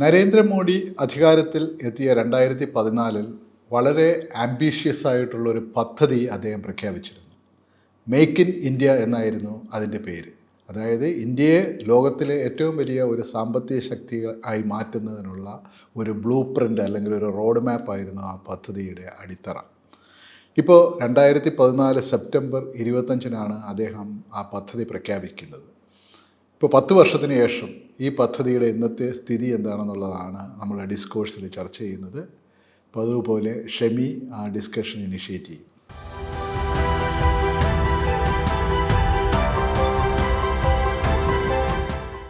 നരേന്ദ്രമോദി അധികാരത്തിൽ എത്തിയ രണ്ടായിരത്തി പതിനാലിൽ വളരെ ആംബീഷ്യസ് ആയിട്ടുള്ളൊരു പദ്ധതി അദ്ദേഹം പ്രഖ്യാപിച്ചിരുന്നു. മേക്ക് ഇൻ ഇന്ത്യ എന്നായിരുന്നു അതിന്റെ പേര്. അതായത് ഇന്ത്യയെ ലോകത്തിലെ ഏറ്റവും വലിയ ഒരു സാമ്പത്തിക ശക്തി ആയി മാറ്റുന്നതിനുള്ള ഒരു ബ്ലൂ പ്രിന്റ് അല്ലെങ്കിൽ ഒരു റോഡ് മാപ്പായിരുന്നു ആ പദ്ധതിയുടെ അടിത്തറ. ഇപ്പോൾ രണ്ടായിരത്തി പതിനാല് സെപ്റ്റംബർ ഇരുപത്തഞ്ചിനാണ് അദ്ദേഹം ആ പദ്ധതി പ്രഖ്യാപിക്കുന്നത്. ഇപ്പോൾ പത്ത് വർഷത്തിന് ശേഷം ഈ പദ്ധതിയുടെ ഇന്നത്തെ സ്ഥിതി എന്താണെന്നുള്ളതാണ് നമ്മൾ ഡിസ്കോഴ്സിൽ ചർച്ച ചെയ്യുന്നത്. അപ്പോൾ അതുപോലെ ഷെമി ആ ഡിസ്കഷൻ ഇനിഷ്യേറ്റ് ചെയ്യും.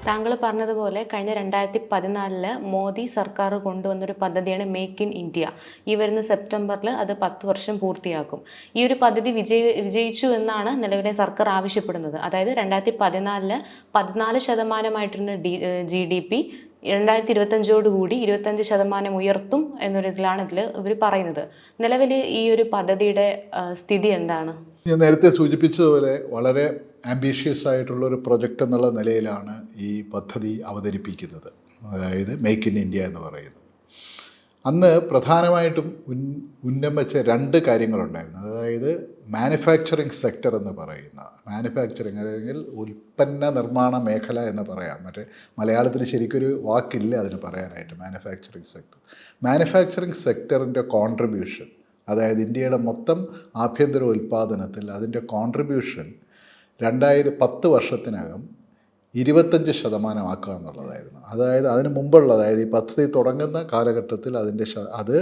താങ്കൾ പറഞ്ഞതുപോലെ കഴിഞ്ഞ രണ്ടായിരത്തി പതിനാലിൽ മോദി സർക്കാർ കൊണ്ടുവന്നൊരു പദ്ധതിയാണ് മേക്ക് ഇൻ ഇന്ത്യ ഈ വരുന്ന സെപ്റ്റംബറിൽ അത് പത്ത് വർഷം പൂർത്തിയാക്കും. ഈ ഒരു പദ്ധതി വിജയ വിജയിച്ചു എന്നാണ് നിലവിലെ സർക്കാർ ആവശ്യപ്പെടുന്നത്. അതായത് രണ്ടായിരത്തി പതിനാലിൽ പതിനാല് ശതമാനമായിട്ടുള്ള ഡി ജി ഡി പി രണ്ടായിരത്തി ഇരുപത്തഞ്ചോടുകൂടി ഇരുപത്തഞ്ച് ശതമാനം ഉയർത്തും എന്നൊരു ഇതിലാണ് ഇതിൽ ഇവർ പറയുന്നത്. നിലവിൽ ഈ ഒരു പദ്ധതിയുടെ സ്ഥിതി എന്താണ്? ഞാൻ നേരത്തെ സൂചിപ്പിച്ചതുപോലെ വളരെ ആംബീഷ്യസ് ആയിട്ടുള്ള ഒരു പ്രൊജക്റ്റ് എന്നുള്ള നിലയിലാണ് ഈ പദ്ധതി അവതരിപ്പിക്കുന്നത്. അതായത് മേക്ക് ഇൻ ഇന്ത്യ എന്ന് പറയുന്നത്. അന്ന് പ്രധാനമായിട്ടും ഉൻ ഉന്നം വെച്ച രണ്ട് കാര്യങ്ങളുണ്ടായിരുന്നു. അതായത് മാനുഫാക്ചറിങ് സെക്ടർ എന്ന് പറയുന്ന മാനുഫാക്ചറിങ് അല്ലെങ്കിൽ ഉൽപ്പന്ന നിർമ്മാണ മേഖല എന്ന് പറയാം. മറ്റേ മലയാളത്തിൽ ശരിക്കൊരു വാക്കില്ല അതിന് പറയാനായിട്ട് മാനുഫാക്ചറിങ് സെക്ടർ മാനുഫാക്ചറിങ് സെക്ടറിന്റെ കോൺട്രിബ്യൂഷൻ അതായത് ഇന്ത്യയുടെ മൊത്തം ആഭ്യന്തര ഉൽപ്പാദനത്തിൽ അതിന്റെ കോൺട്രിബ്യൂഷൻ രണ്ടായിരം പത്ത് വർഷത്തിനകം ഇരുപത്തഞ്ച് ശതമാനമാക്കുക എന്നുള്ളതായിരുന്നു. അതായത് അതിന് മുമ്പുള്ള അതായത് ഈ പദ്ധതി തുടങ്ങുന്ന കാലഘട്ടത്തിൽ അതിന്റെ അത്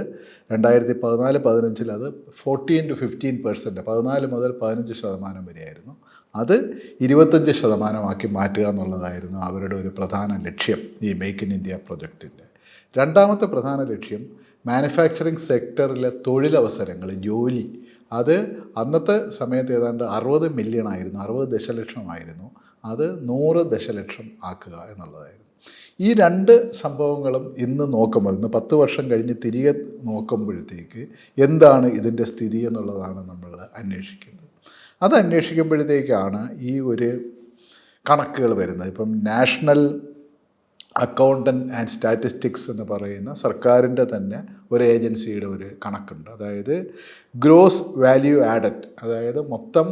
രണ്ടായിരത്തി പതിനാല് പതിനഞ്ചിൽ അത് ഫോർട്ടീൻ ടു ഫിഫ്റ്റീൻ പെർസെന്റ് പതിനാല് മുതൽ പതിനഞ്ച് ശതമാനം വരെയായിരുന്നു. അത് ഇരുപത്തഞ്ച് ശതമാനമാക്കി മാറ്റുക എന്നുള്ളതായിരുന്നു അവരുടെ ഒരു പ്രധാന ലക്ഷ്യം ഈ മേക്ക് ഇൻ ഇന്ത്യ പ്രൊജക്റ്റിന്റെ രണ്ടാമത്തെ പ്രധാന ലക്ഷ്യം മാനുഫാക്ചറിങ് സെക്ടറിലെ തൊഴിലവസരങ്ങൾ ജോലി അത് അന്നത്തെ സമയത്ത് ഏതാണ്ട് അറുപത് മില്യൺ ആയിരുന്നു അറുപത് ദശലക്ഷമായിരുന്നു. അത് നൂറ് ദശലക്ഷം ആക്കുക എന്നുള്ളതായിരുന്നു. ഈ രണ്ട് സംഭവങ്ങളും ഇന്ന് നോക്കുമ്പോൾ ഇന്ന് പത്ത് വർഷം കഴിഞ്ഞ് തിരികെ നോക്കുമ്പോഴത്തേക്ക് എന്താണ് ഇതിന്റെ സ്ഥിതി എന്നുള്ളതാണ് നമ്മൾ അന്വേഷിക്കുന്നത് അത് അന്വേഷിക്കുമ്പോഴത്തേക്കാണ് ഈ ഒരു കണക്കുകൾ വരുന്നത്. ഇപ്പം നാഷണൽ അക്കൗണ്ടന്റ് ആൻഡ് സ്റ്റാറ്റിസ്റ്റിക്സ് എന്ന് പറയുന്ന സർക്കാരിന്റെ തന്നെ ഒരു ഏജൻസിയുടെ ഒരു കണക്കുണ്ട്. അതായത് ഗ്രോസ് വാല്യൂ ആഡഡ് അതായത് മൊത്തം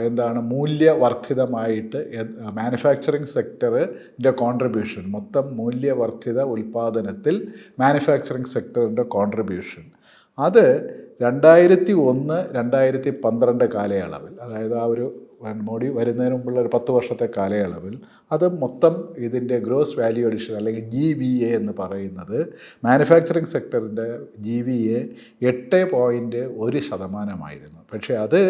എന്താണ് മൂല്യവർദ്ധിതമായിട്ട് മാനുഫാക്ചറിങ് സെക്ടറിന്റെ കോൺട്രിബ്യൂഷൻ മൊത്തം മൂല്യവർദ്ധിത ഉൽപ്പാദനത്തിൽ മാനുഫാക്ചറിങ് സെക്ടറിന്റെ കോൺട്രിബ്യൂഷൻ അത് രണ്ടായിരത്തി ഒന്ന് രണ്ടായിരത്തി പന്ത്രണ്ട് കാലയളവിൽ അതായത് ആ ഒരു മോഡി വരുന്നതിന് മുമ്പുള്ള ഒരു പത്ത് വർഷത്തെ കാലയളവിൽ അത് മൊത്തം ഇതിന്റെ ഗ്രോസ് വാല്യൂ അഡീഷൻ അല്ലെങ്കിൽ ജി വി എ എന്ന് പറയുന്നത് മാനുഫാക്ചറിങ് സെക്ടറിന്റെ ജി വി എ എട്ട് പോയിന്റ് ഒരു ശതമാനമായിരുന്നു. പക്ഷേ അത്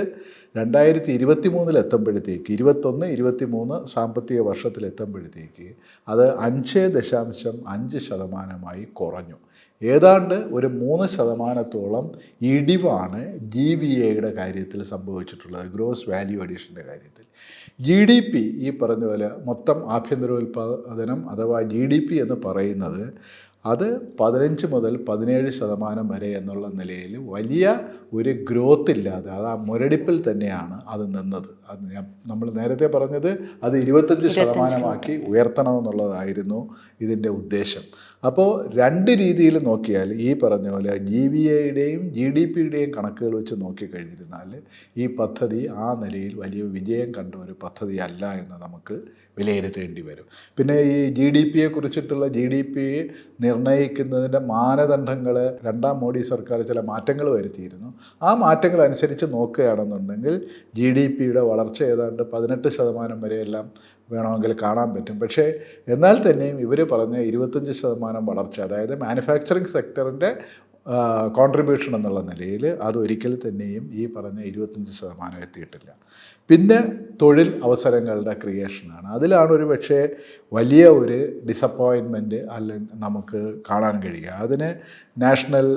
രണ്ടായിരത്തി ഇരുപത്തി മൂന്നിൽ എത്തുമ്പോഴത്തേക്ക് ഇരുപത്തൊന്ന് ഇരുപത്തി മൂന്ന് സാമ്പത്തിക വർഷത്തിൽ എത്തുമ്പോഴത്തേക്ക് അത് അഞ്ച് ദശാംശം അഞ്ച് ശതമാനമായി കുറഞ്ഞു. ഏതാണ്ട് ഒരു മൂന്ന് ശതമാനത്തോളം ഇടിവാണ് ജി ബി എയുടെ കാര്യത്തിൽ സംഭവിച്ചിട്ടുള്ളത് ഗ്രോസ് വാല്യൂ അഡീഷന്റെ കാര്യത്തിൽ. ജി ഡി പി ഈ പറഞ്ഞ പോലെ മൊത്തം ആഭ്യന്തരോൽപാദനം അഥവാ ജി ഡി പി എന്ന് പറയുന്നത് അത് പതിനഞ്ച് മുതൽ പതിനേഴ് ശതമാനം വരെ എന്നുള്ള നിലയിൽ വലിയ ഒരു ഗ്രോത്ത് ഇല്ലാതെ അത് ആ മുരടിപ്പിൽ തന്നെയാണ് അത് നിന്നത്. അത് ഞാൻ നമ്മൾ നേരത്തെ പറഞ്ഞത് അത് ഇരുപത്തഞ്ച് ശതമാനമാക്കി ഉയർത്തണമെന്നുള്ളതായിരുന്നു ഇതിന്റെ ഉദ്ദേശം. അപ്പോൾ രണ്ട് രീതിയിൽ നോക്കിയാൽ ഈ പറഞ്ഞ പോലെ ജി ബി എയുടെയും ജി ഡി പിയുടെയും കണക്കുകൾ വെച്ച് നോക്കിക്കഴിഞ്ഞിരുന്നാൽ ഈ പദ്ധതി ആ നിലയിൽ വലിയ വിജയം കണ്ട ഒരു പദ്ധതിയല്ല എന്ന് നമുക്ക് വിലയിരുത്തേണ്ടി വരും. പിന്നെ ഈ ജി ഡി പിയെ കുറിച്ചിട്ടുള്ള ജി ഡി പി നിർണയിക്കുന്നതിന്റെ മാനദണ്ഡങ്ങൾ രണ്ടാം മോഡി സർക്കാർ ചില മാറ്റങ്ങൾ വരുത്തിയിരുന്നു. ആ മാറ്റങ്ങൾ അനുസരിച്ച് നോക്കുകയാണെന്നുണ്ടെങ്കിൽ ജി ഡി പിയുടെ വളർച്ച ഏതാണ്ട് പതിനെട്ട് ശതമാനം വരെയെല്ലാം വേണമെങ്കിൽ കാണാൻ പറ്റും. പക്ഷേ എന്നാൽ തന്നെയും ഇവർ പറഞ്ഞ ഇരുപത്തഞ്ച് ശതമാനം വളർച്ച അതായത് മാനുഫാക്ചറിങ് സെക്ടറിന്റെ കോൺട്രിബ്യൂഷൻ എന്നുള്ള നിലയിൽ അതൊരിക്കൽ തന്നെയും ഈ പറഞ്ഞ ഇരുപത്തഞ്ച് ശതമാനം എത്തിയിട്ടില്ല. പിന്നെ തൊഴിൽ അവസരങ്ങളുടെ ക്രിയേഷനാണ് അതിലാണ് ഒരു പക്ഷേ വലിയ ഒരു ഡിസപ്പോയിൻമെന്റ് അല്ല നമുക്ക് കാണാൻ കഴിയുക. അതിന് national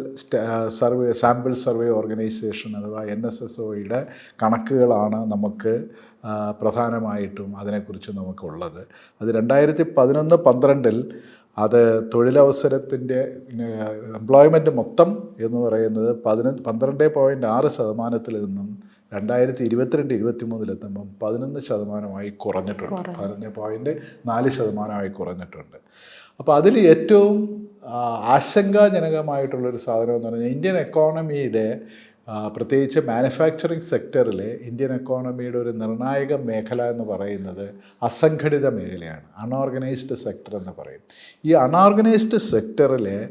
survey sample survey organisation അഥവാ എൻ എസ് എസ് ഒയുടെ കണക്കുകളാണ് നമുക്ക് പ്രധാനമായിട്ടും അതിനെക്കുറിച്ച് നമുക്കുള്ളത്. അത് രണ്ടായിരത്തി പതിനൊന്ന് പന്ത്രണ്ടിൽ അത് തൊഴിലവസരത്തിന്റെ എംപ്ലോയ്മെന്റ് മൊത്തം എന്ന് പറയുന്നത് പതിനൊന്ന് പന്ത്രണ്ട് പോയിന്റ് ആറ് ശതമാനത്തിൽ നിന്നും രണ്ടായിരത്തി ഇരുപത്തിരണ്ട് ഇരുപത്തി മൂന്നിലെത്തുമ്പം പതിനൊന്ന് ശതമാനമായി കുറഞ്ഞിട്ടുണ്ട്. പതിനൊന്ന് പോയിന്റ് നാല് ശതമാനമായി കുറഞ്ഞിട്ടുണ്ട്. അപ്പോൾ അതിൽ ഏറ്റവും ആശങ്കാജനകമായിട്ടുള്ളൊരു സാധനം എന്ന് പറഞ്ഞാൽ ഇന്ത്യൻ എക്കോണമിയുടെ പ്രത്യേകിച്ച് മാനുഫാക്ചറിങ് സെക്ടറിലെ ഇന്ത്യൻ എക്കോണമിയുടെ ഒരു നിർണായക മേഖല എന്ന് പറയുന്നത് അസംഘടിത മേഖലയാണ് അൺഓർഗനൈസ്ഡ് സെക്ടർ എന്ന് പറയും. ഈ അൺഓർഗനൈസ്ഡ് സെക്ടറിലെ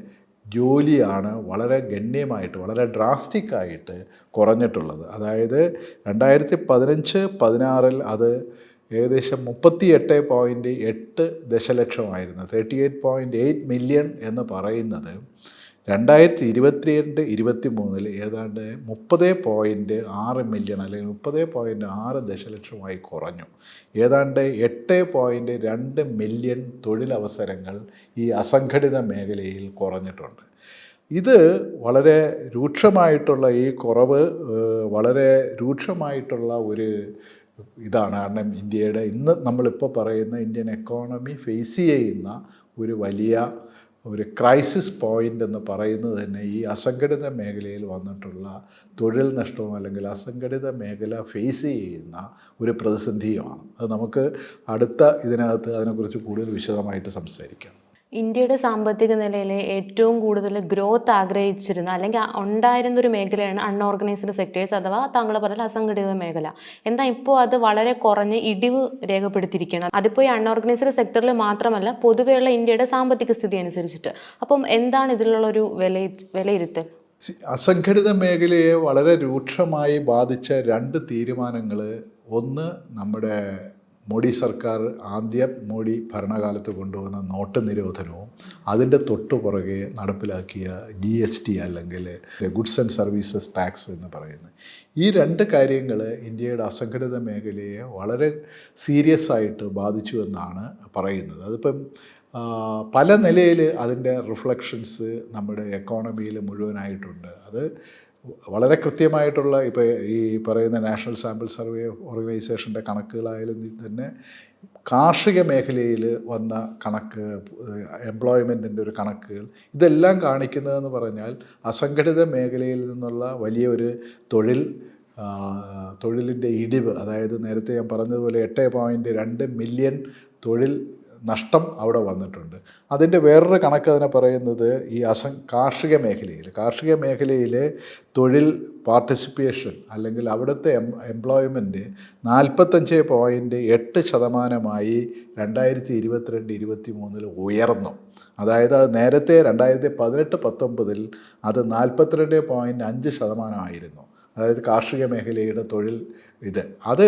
ജോലിയാണ് വളരെ ഗണ്യമായിട്ട് വളരെ ഡ്രാസ്റ്റിക് ആയിട്ട് കുറഞ്ഞിട്ടുള്ളത്. അതായത് രണ്ടായിരത്തി പതിനഞ്ച് പതിനാറിൽ അത് ഏകദേശം മുപ്പത്തി എട്ട് പോയിന്റ് എട്ട് ദശലക്ഷമായിരുന്നു. Thirty eight point eight million എന്ന് പറയുന്നത് രണ്ടായിരത്തി ഇരുപത്തിരണ്ട് ഇരുപത്തി മൂന്നിൽ ഏതാണ്ട് മുപ്പത് പോയിന്റ് ആറ് മില്യൺ അല്ലെങ്കിൽ മുപ്പത് പോയിന്റ് ആറ് ദശലക്ഷമായി കുറഞ്ഞു. ഏതാണ്ട് എട്ട് പോയിന്റ് രണ്ട് മില്യൺ തൊഴിലവസരങ്ങൾ ഈ അസംഘടിത മേഖലയിൽ കുറഞ്ഞിട്ടുണ്ട്. ഇത് വളരെ രൂക്ഷമായിട്ടുള്ള ഈ കുറവ് വളരെ രൂക്ഷമായിട്ടുള്ള ഒരു ഇതാണ്. കാരണം ഇന്ത്യയുടെ ഇന്ന് നമ്മളിപ്പോൾ പറയുന്ന ഇന്ത്യൻ എക്കോണമി ഫേസ് ചെയ്യുന്ന ഒരു വലിയ ഒരു ക്രൈസിസ് പോയിന്റ് എന്ന് പറയുന്നത് തന്നെ ഈ അസംഘടിത മേഖലയിൽ വന്നിട്ടുള്ള തൊഴിൽ നഷ്ടവും അല്ലെങ്കിൽ അസംഘടിത മേഖല ഫേസ് ചെയ്യുന്ന ഒരു പ്രതിസന്ധിയുമാണ്. അത് നമുക്ക് അടുത്ത ഇതിനകത്ത് അതിനെക്കുറിച്ച് കൂടുതൽ വിശദമായിട്ട് സംസാരിക്കാം. ഇന്ത്യയുടെ സാമ്പത്തിക നിലയിലെ ഏറ്റവും കൂടുതൽ ഗ്രോത്ത് ആഗ്രഹിച്ചിരുന്ന അല്ലെങ്കിൽ ഉണ്ടായിരുന്ന ഒരു മേഖലയാണ് അൺഓർഗനൈസ്ഡ് സെക്ടേഴ്സ് അഥവാ താങ്കൾ പറഞ്ഞ അസംഘടിത മേഖല. എന്നാൽ ഇപ്പോൾ അത് വളരെ കുറഞ്ഞ് ഇടിവ് രേഖപ്പെടുത്തിയിരിക്കുകയാണ്. അതിപ്പോൾ ഈ അൺഓർഗനൈസ്ഡ് സെക്ടറിൽ മാത്രമല്ല പൊതുവെയുള്ള ഇന്ത്യയുടെ സാമ്പത്തിക സ്ഥിതി അനുസരിച്ചിട്ട്. അപ്പം എന്താണ് ഇതിലുള്ള ഒരു വില വിലയിരുത്തൽ അസംഘടിത മേഖലയെ വളരെ രൂക്ഷമായി ബാധിച്ച രണ്ട് തീരുമാനങ്ങൾ ഒന്ന് നമ്മുടെ മോഡി സർക്കാർ ആദ്യം മോഡി ഭരണകാലത്ത് കൊണ്ടുവന്ന നോട്ട് നിരോധനവും അതിന്റെ തൊട്ടു പുറകെ നടപ്പിലാക്കിയ ജി എസ് ടി അല്ലെങ്കിൽ ഗുഡ്സ് ആൻഡ് സർവീസസ് ടാക്സ് എന്ന് പറയുന്നത്. ഈ രണ്ട് കാര്യങ്ങൾ ഇന്ത്യയുടെ അസംഘടിത മേഖലയെ വളരെ സീരിയസ് ആയിട്ട് ബാധിച്ചു എന്നാണ് പറയുന്നത്. അതിപ്പം പല നിലയിൽ അതിന്റെ റിഫ്ലക്ഷൻസ് നമ്മുടെ എക്കോണമിയിൽ മുഴുവനായിട്ടുണ്ട്. അത് വളരെ കൃത്യമായിട്ടുള്ള ഇപ്പോൾ ഈ പറയുന്ന നാഷണൽ സാമ്പിൾ സർവേ ഓർഗനൈസേഷന്റെ കണക്കുകളായാലും തന്നെ കാർഷിക മേഖലയിൽ വന്ന കണക്ക് എംപ്ലോയ്മെന്റിന്റെ ഒരു കണക്കുകൾ ഇതെല്ലാം കാണിക്കുന്നതെന്ന് പറഞ്ഞാൽ അസംഘടിത മേഖലയിൽ നിന്നുള്ള വലിയൊരു തൊഴിൽ തൊഴിലിന്റെ ഇടിവ്. അതായത് നേരത്തെ ഞാൻ പറഞ്ഞതുപോലെ എട്ട് പോയിന്റ് രണ്ട് മില്യൺ തൊഴിൽ നഷ്ടം അവിടെ വന്നിട്ടുണ്ട്. അതിന്റെ വേറൊരു കണക്ക് അതിനെ പറയുന്നത് ഈ അസം കാർഷിക മേഖലയിൽ. കാർഷിക മേഖലയിലെ തൊഴിൽ പാർട്ടിസിപ്പേഷൻ അല്ലെങ്കിൽ അവിടുത്തെ എം എംപ്ലോയ്മെന്റ് നാൽപ്പത്തഞ്ച് പോയിന്റ് എട്ട് ശതമാനമായി രണ്ടായിരത്തി ഇരുപത്തിരണ്ട് ഇരുപത്തി മൂന്നിൽ ഉയർന്നു. അതായത് അത് നേരത്തെ രണ്ടായിരത്തി പതിനെട്ട് പത്തൊമ്പതിൽ അത് നാൽപ്പത്തിരണ്ട് പോയിന്റ് അഞ്ച് ശതമാനമായിരുന്നു അതായത് കാർഷിക മേഖലയുടെ തൊഴിൽ ഇത്. അത്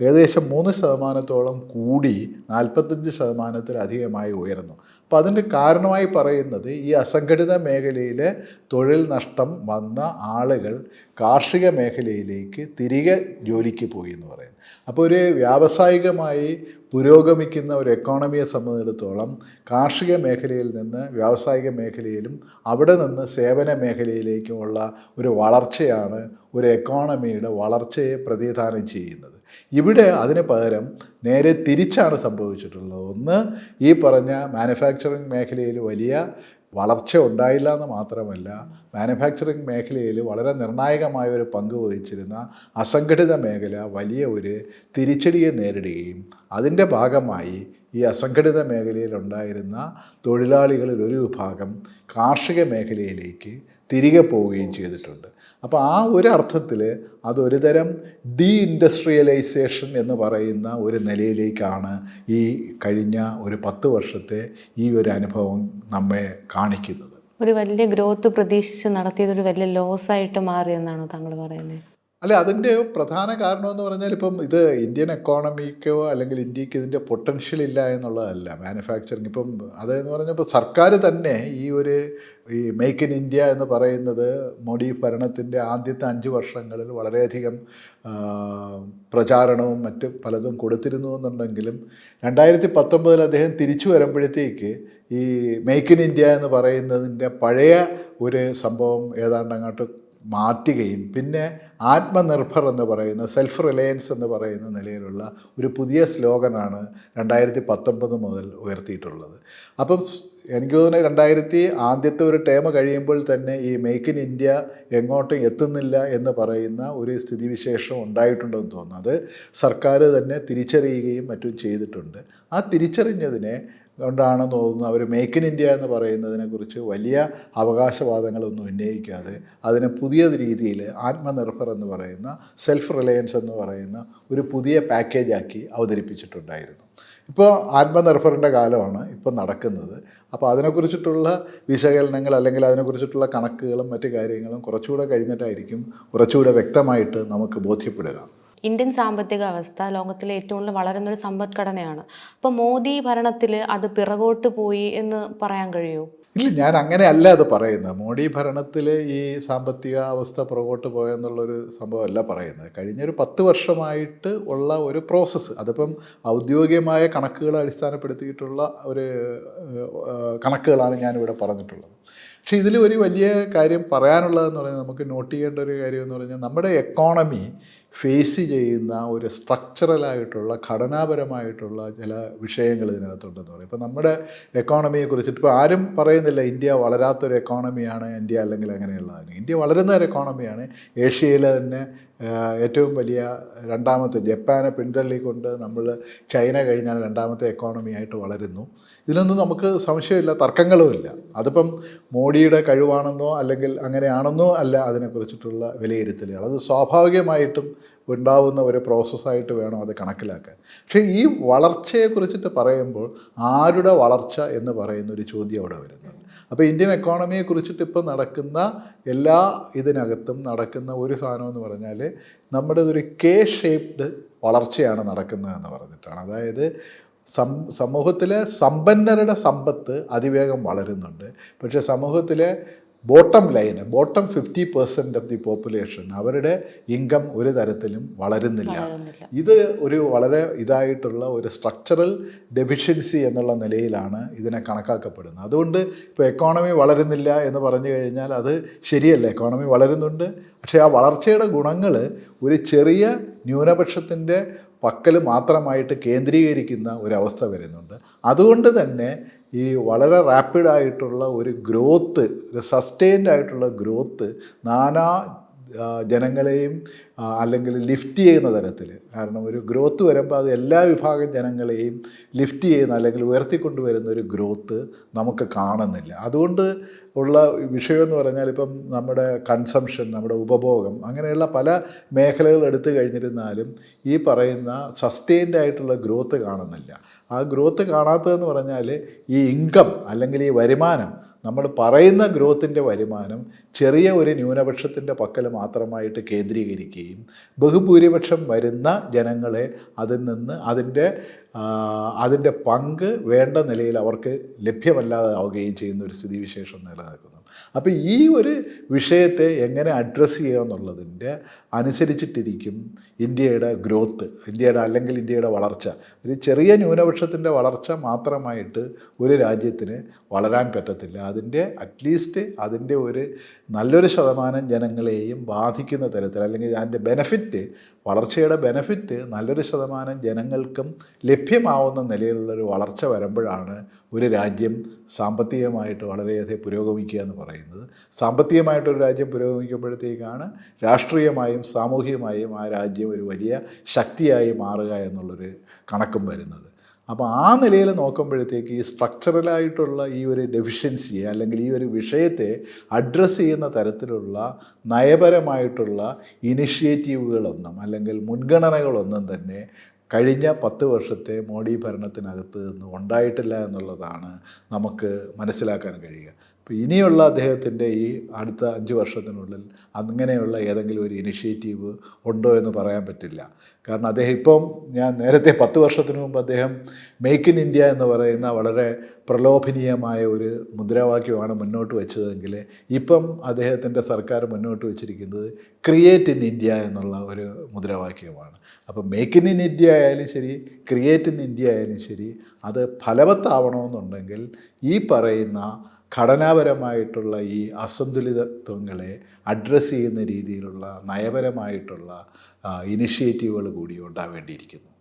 ഏകദേശം മൂന്ന് ശതമാനത്തോളം കൂടി നാൽപ്പത്തഞ്ച് ശതമാനത്തിലധികമായി ഉയർന്നു അപ്പോൾ അതിന്റെ കാരണമായി പറയുന്നത് ഈ അസംഘടിത മേഖലയിലെ തൊഴിൽ നഷ്ടം വന്ന ആളുകൾ കാർഷിക മേഖലയിലേക്ക് തിരികെ ജോലിക്ക് പോയി എന്ന് പറയുന്നത് അപ്പോൾ ഒരു വ്യാവസായികമായി പുരോഗമിക്കുന്ന ഒരു എക്കോണമിയെ സംബന്ധിച്ചിടത്തോളം കാർഷിക മേഖലയിൽ നിന്ന് വ്യാവസായിക മേഖലയിലും അവിടെ നിന്ന് സേവന മേഖലയിലേക്കുമുള്ള ഒരു വളർച്ചയാണ് ഒരു എക്കോണമിയുടെ വളർച്ചയെ പ്രതിനിധാനം ചെയ്യുന്നത്. ഇവിടെ അതിന് പകരം നേരെ തിരിച്ചാണ് സംഭവിച്ചിട്ടുള്ളത്. ഒന്ന് ഈ പറഞ്ഞ മാനുഫാക്ചറിങ് മേഖലയിൽ വലിയ വളർച്ച ഉണ്ടായില്ല എന്ന് മാത്രമല്ല മാനുഫാക്ചറിങ് മേഖലയിൽ വളരെ നിർണായകമായ ഒരു പങ്ക് വഹിച്ചിരുന്ന അസംഘടിത മേഖല വലിയ ഒരു തിരിച്ചടിയെ നേരിടുകയും അതിന്റെ ഭാഗമായി ഈ അസംഘടിത മേഖലയിലുണ്ടായിരുന്ന തൊഴിലാളികളിൽ ഒരു വിഭാഗം കാർഷിക മേഖലയിലേക്ക് തിരികെ പോവുകയും ചെയ്തിട്ടുണ്ട്. അപ്പോൾ ആ ഒരു അർത്ഥത്തിൽ അതൊരു തരം ഡീ ഇൻഡസ്ട്രിയലൈസേഷൻ എന്ന് പറയുന്ന ഒരു നിലയിലേക്കാണ് ഈ കഴിഞ്ഞ ഒരു പത്ത് വർഷത്തെ ഈ ഒരു അനുഭവം നമ്മെ കാണിക്കുന്നത്. ഒരു വലിയ ഗ്രോത്ത് പ്രതീക്ഷിച്ച് നടത്തിയത് ഒരു വലിയ ലോസ് ആയിട്ട് മാറിയെന്നാണോ താങ്കൾ പറയുന്നത്? അല്ല അതിന്റെ പ്രധാന കാരണം എന്ന് പറഞ്ഞാൽ ഇപ്പം ഇത് ഇന്ത്യൻ എക്കോണമിക്കോ അല്ലെങ്കിൽ ഇന്ത്യയ്ക്ക് ഇതിന്റെ പൊട്ടൻഷ്യൽ ഇല്ല എന്നുള്ളതല്ല. മാനുഫാക്ചറിങ് ഇപ്പം അതെന്ന് പറഞ്ഞപ്പോൾ സർക്കാർ തന്നെ ഈ ഒരു ഈ മേക്ക് ഇൻ ഇന്ത്യ എന്ന് പറയുന്നത് മോഡി ഭരണത്തിന്റെ ആദ്യത്തെ അഞ്ച് വർഷങ്ങളിൽ വളരെയധികം പ്രചാരണവും മറ്റ് പലതും കൊടുത്തിരുന്നു എന്നുണ്ടെങ്കിലും രണ്ടായിരത്തി പത്തൊമ്പതിൽ അദ്ദേഹം തിരിച്ചു വരുമ്പോഴത്തേക്ക് ഈ മേക്ക് ഇൻ ഇന്ത്യ എന്ന് പറയുന്നതിന്റെ പഴയ ഒരു സംഭവം ഏതാണ്ട് അങ്ങോട്ട് മാറ്റുകയും പിന്നെ ആത്മനിർഭർ എന്ന് പറയുന്ന സെൽഫ് റിലയൻസ് എന്ന് പറയുന്ന നിലയിലുള്ള ഒരു പുതിയ സ്ലോഗനാണ് രണ്ടായിരത്തി പത്തൊമ്പത് മുതൽ ഉയർത്തിയിട്ടുള്ളത്. അപ്പം എനിക്ക് തോന്നുന്നത് രണ്ടായിരത്തി ആദ്യത്തെ ഒരു ടേം കഴിയുമ്പോൾ തന്നെ ഈ മേക്ക് ഇൻ ഇന്ത്യ എങ്ങോട്ടും എത്തുന്നില്ല എന്ന് പറയുന്ന ഒരു സ്ഥിതിവിശേഷം ഉണ്ടായിട്ടുണ്ടെന്ന് തോന്നുന്നു. അത് സർക്കാർ തന്നെ തിരിച്ചറിയുകയും മറ്റും ചെയ്തിട്ടുണ്ട്. ആ തിരിച്ചറിഞ്ഞതിനെ കൊണ്ടാണെന്ന് തോന്നുന്നത് അവർ മേക്ക് ഇൻ ഇന്ത്യ എന്ന് പറയുന്നതിനെക്കുറിച്ച് വലിയ അവകാശവാദങ്ങളൊന്നും ഉന്നയിക്കാതെ അതിനെ പുതിയ രീതിയിൽ ആത്മനിർഭർ എന്ന് പറയുന്ന സെൽഫ് റിലയൻസ് എന്ന് പറയുന്ന ഒരു പുതിയ പാക്കേജാക്കി അവതരിപ്പിച്ചിട്ടുണ്ടായിരുന്നു. ഇപ്പോൾ ആത്മനിർഭറിന്റെ കാലമാണ് ഇപ്പോൾ നടക്കുന്നത്. അപ്പോൾ അതിനെക്കുറിച്ചിട്ടുള്ള വിശകലനങ്ങൾ അല്ലെങ്കിൽ അതിനെക്കുറിച്ചിട്ടുള്ള കണക്കുകളും മറ്റു കാര്യങ്ങളും കുറച്ചുകൂടെ കഴിഞ്ഞിട്ടായിരിക്കും കുറച്ചുകൂടെ വ്യക്തമായിട്ട് നമുക്ക് ബോധ്യപ്പെടുക. ഇന്ത്യൻ സാമ്പത്തിക അവസ്ഥ ലോകത്തിലെ ഏറ്റവും കൂടുതൽ വളരുന്നൊരു സമ്പദ്ഘടനയാണ്. അപ്പോൾ മോദി ഭരണത്തിൽ അത് പിറകോട്ട് പോയി എന്ന് പറയാൻ കഴിയുമോ ഇല്ല ഞാൻ അങ്ങനെയല്ല അത് പറയുന്നത്. മോഡി ഭരണത്തിൽ ഈ സാമ്പത്തിക അവസ്ഥ പുറകോട്ട് പോയെന്നുള്ളൊരു സംഭവമല്ല പറയുന്നത്. കഴിഞ്ഞൊരു പത്ത് വർഷമായിട്ട് ഉള്ള ഒരു പ്രോസസ്സ് അതിപ്പം ഔദ്യോഗികമായ കണക്കുകളെ അടിസ്ഥാനപ്പെടുത്തിയിട്ടുള്ള ഒരു കണക്കുകളാണ് ഞാനിവിടെ പറഞ്ഞിട്ടുള്ളത്. പക്ഷേ ഇതിൽ ഒരു വലിയ കാര്യം പറയാനുള്ളതെന്ന് പറഞ്ഞാൽ നമുക്ക് നോട്ട് ചെയ്യേണ്ട ഒരു കാര്യം എന്ന് പറഞ്ഞാൽ നമ്മുടെ എക്കോണമി ഫേസ് ചെയ്യുന്ന ഒരു സ്ട്രക്ചറലായിട്ടുള്ള ഘടനാപരമായിട്ടുള്ള ചില വിഷയങ്ങൾ ഇതിനകത്തുണ്ടെന്ന് പറയും. ഇപ്പോൾ നമ്മുടെ എക്കോണമിയെ കുറിച്ചിട്ട് ഇപ്പോൾ ആരും പറയുന്നില്ല ഇന്ത്യ വളരാത്തൊരു എക്കോണമിയാണ് ഇന്ത്യ അല്ലെങ്കിൽ അങ്ങനെയുള്ളതാണ്. ഇന്ത്യ വളരുന്ന ഒരു എക്കോണമിയാണ് ഏഷ്യയിലെ തന്നെ ഏറ്റവും വലിയ രണ്ടാമത്തെ ജപ്പാനെ പിന്തള്ളിക്കൊണ്ട് നമ്മൾ ചൈന കഴിഞ്ഞാൽ രണ്ടാമത്തെ എക്കോണമി ആയിട്ട് വളരുന്നു. ഇതിനൊന്നും നമുക്ക് സംശയമില്ല തർക്കങ്ങളുമില്ല അതിപ്പം മോഡിയുടെ കഴിവാണെന്നോ അല്ലെങ്കിൽ അങ്ങനെയാണെന്നോ അല്ല അതിനെക്കുറിച്ചിട്ടുള്ള വിലയിരുത്തലുകൾ. അത് സ്വാഭാവികമായിട്ടും ഉണ്ടാവുന്ന ഒരു പ്രോസസ്സായിട്ട് വേണം അത് കണക്കിലാക്കാൻ. പക്ഷേ ഈ വളർച്ചയെക്കുറിച്ചിട്ട് പറയുമ്പോൾ ആരുടെ വളർച്ച എന്ന് പറയുന്ന ഒരു ചോദ്യം അവിടെ വരുന്നുണ്ട്. അപ്പോൾ ഇന്ത്യൻ എക്കോണമിയെ കുറിച്ചിട്ട് ഇപ്പോൾ നടക്കുന്ന എല്ലാ ഇതിനകത്തും നടക്കുന്ന ഒരു സാധനം എന്ന് പറഞ്ഞാൽ നമ്മുടെ ഒരു കെ ഷേപ്ഡ് വളർച്ചയാണ് നടക്കുന്നതെന്ന് പറഞ്ഞിട്ടാണ്. അതായത് സം സമൂഹത്തിലെ സമ്പന്നരുടെ സമ്പത്ത് അതിവേഗം വളരുന്നുണ്ട്. പക്ഷേ സമൂഹത്തിലെ bottom line bottom fifty percent of the population അവരുടെ ഇൻകം ഒരു തരത്തിലും വളരുന്നില്ല. ഇത് ഒരു വളരെ ഇതായിട്ടുള്ള ഒരു സ്ട്രക്ചറൽ ഡെഫിഷ്യൻസി എന്നുള്ള നിലയിലാണ് ഇതിനെ കണക്കാക്കപ്പെടുന്നത്. അതുകൊണ്ട് ഇപ്പോൾ എക്കോണമി വളരുന്നില്ല എന്ന് പറഞ്ഞു കഴിഞ്ഞാൽ അത് ശരിയല്ല. എക്കോണമി വളരുന്നുണ്ട്. പക്ഷേ ആ വളർച്ചയുടെ ഗുണങ്ങൾ ഒരു ചെറിയ ന്യൂനപക്ഷത്തിന്റെ പക്കൽ മാത്രമായിട്ട് കേന്ദ്രീകരിക്കുന്ന ഒരവസ്ഥ വരുന്നുണ്ട്. അതുകൊണ്ട് തന്നെ ഈ വളരെ റാപ്പിഡായിട്ടുള്ള ഒരു ഗ്രോത്ത് ഒരു സസ്റ്റെയിൻഡ് ആയിട്ടുള്ള ഗ്രോത്ത് നാനാ ജനങ്ങളെയും അല്ലെങ്കിൽ ലിഫ്റ്റ് ചെയ്യുന്ന തരത്തിൽ. കാരണം ഒരു ഗ്രോത്ത് വരുമ്പോൾ അത് എല്ലാ വിഭാഗം ജനങ്ങളെയും ലിഫ്റ്റ് ചെയ്യുന്ന അല്ലെങ്കിൽ ഉയർത്തിക്കൊണ്ടുവരുന്ന ഒരു ഗ്രോത്ത് നമുക്ക് കാണുന്നില്ല. അതുകൊണ്ട് ഉള്ള വിഷയം എന്ന് പറഞ്ഞാൽ ഇപ്പം നമ്മുടെ കൺസംഷൻ നമ്മുടെ ഉപഭോഗം അങ്ങനെയുള്ള പല മേഖലകൾ എടുത്തു കഴിഞ്ഞിരുന്നാലും ഈ പറയുന്ന സസ്റ്റെയിൻഡ് ആയിട്ടുള്ള ഗ്രോത്ത് കാണുന്നില്ല. ആ ഗ്രോത്ത് കാണാത്തതെന്ന് പറഞ്ഞാൽ ഈ ഇൻകം അല്ലെങ്കിൽ ഈ വരുമാനം നമ്മൾ പറയുന്ന ഗ്രോത്തിന്റെ വരുമാനം ചെറിയ ഒരു ന്യൂനപക്ഷത്തിന്റെ പക്കൽ മാത്രമായിട്ട് കേന്ദ്രീകരിക്കുകയും ബഹുഭൂരിപക്ഷം വരുന്ന ജനങ്ങളെ അതിൽ നിന്ന് അതിന്റെ അതിന്റെ പങ്ക് വേണ്ട നിലയിൽ അവർക്ക് ലഭ്യമല്ലാതെ ആവുകയും ചെയ്യുന്ന ഒരു സ്ഥിതിവിശേഷം നിലനിൽക്കുന്നു. അപ്പോൾ ഈ ഒരു വിഷയത്തെ എങ്ങനെ അഡ്രസ്സ് ചെയ്യുക എന്നുള്ളതിന്റെ അനുസരിച്ചിട്ടിരിക്കും ഇന്ത്യയുടെ ഗ്രോത്ത് ഇന്ത്യയുടെ അല്ലെങ്കിൽ ഇന്ത്യയുടെ വളർച്ച. ഒരു ചെറിയ ന്യൂനപക്ഷത്തിന്റെ വളർച്ച മാത്രമായിട്ട് ഒരു രാജ്യത്തിന് വളരാൻ പറ്റത്തില്ല. അതിന്റെ അറ്റ്ലീസ്റ്റ് അതിന്റെ ഒരു നല്ലൊരു ശതമാനം ജനങ്ങളെയും ബാധിക്കുന്ന തരത്തിൽ അല്ലെങ്കിൽ അതിന്റെ ബെനഫിറ്റ് വളർച്ചയുടെ ബെനഫിറ്റ് നല്ലൊരു ശതമാനം ജനങ്ങൾക്കും ലഭ്യമാവുന്ന നിലയിലുള്ളൊരു വളർച്ച വരുമ്പോഴാണ് ഒരു രാജ്യം സാമ്പത്തികമായിട്ട് വളരെയധികം പുരോഗമിക്കുക എന്ന് പറയുന്നത്. സാമ്പത്തികമായിട്ടൊരു രാജ്യം പുരോഗമിക്കുമ്പോഴത്തേക്കാണ് രാഷ്ട്രീയമായും സാമൂഹികമായും ആ രാജ്യം ഒരു വലിയ ശക്തിയായി മാറുക എന്നുള്ളൊരു കണക്കും വരുന്നത്. അപ്പോൾ ആ നിലയിൽ നോക്കുമ്പോഴത്തേക്ക് ഈ സ്ട്രക്ചറലായിട്ടുള്ള ഈ ഒരു ഡെഫിഷ്യൻസിയെ അല്ലെങ്കിൽ ഈ ഒരു വിഷയത്തെ അഡ്രസ്സ് ചെയ്യുന്ന തരത്തിലുള്ള നയപരമായിട്ടുള്ള ഇനിഷ്യേറ്റീവുകളൊന്നും അല്ലെങ്കിൽ മുൻഗണനകളൊന്നും തന്നെ കഴിഞ്ഞ പത്ത് വർഷത്തെ മോഡി ഭരണത്തിനകത്ത് നിന്ന് ഉണ്ടായിട്ടില്ല എന്നുള്ളതാണ് നമുക്ക് മനസ്സിലാക്കാൻ കഴിയുക. അപ്പോൾ ഇനിയുള്ള അദ്ദേഹത്തിന്റെ ഈ അടുത്ത അഞ്ച് വർഷത്തിനുള്ളിൽ അങ്ങനെയുള്ള ഏതെങ്കിലും ഒരു ഇനിഷ്യേറ്റീവ് ഉണ്ടോ എന്ന് പറയാൻ പറ്റില്ല. കാരണം അദ്ദേഹം ഇപ്പം ഞാൻ നേരത്തെ പത്ത് വർഷത്തിന് മുമ്പ് അദ്ദേഹം മേക്ക് ഇൻ ഇന്ത്യ എന്ന് പറയുന്ന വളരെ പ്രലോഭനീയമായ ഒരു മുദ്രാവാക്യമാണ് മുന്നോട്ട് വെച്ചതെങ്കിൽ ഇപ്പം അദ്ദേഹത്തിന്റെ സർക്കാർ മുന്നോട്ട് വെച്ചിരിക്കുന്നത് ക്രിയേറ്റ് ഇൻ ഇന്ത്യ എന്നുള്ള ഒരു മുദ്രാവാക്യമാണ്. അപ്പോൾ മേക്ക് ഇൻ ഇന്ത്യ ആയാലും ശരി ക്രിയേറ്റ് ഇൻ ഇന്ത്യ ആയാലും ശരി അത് ഫലവത്താവണമെന്നുണ്ടെങ്കിൽ ഈ പറയുന്ന ഘടനാപരമായിട്ടുള്ള ഈ അസന്തുലിതത്വങ്ങളെ അഡ്രസ്സ് ചെയ്യുന്ന രീതിയിലുള്ള നയപരമായിട്ടുള്ള ഇനിഷ്യേറ്റീവുകൾ കൂടി ഉണ്ടാവേണ്ടിയിരിക്കുന്നു.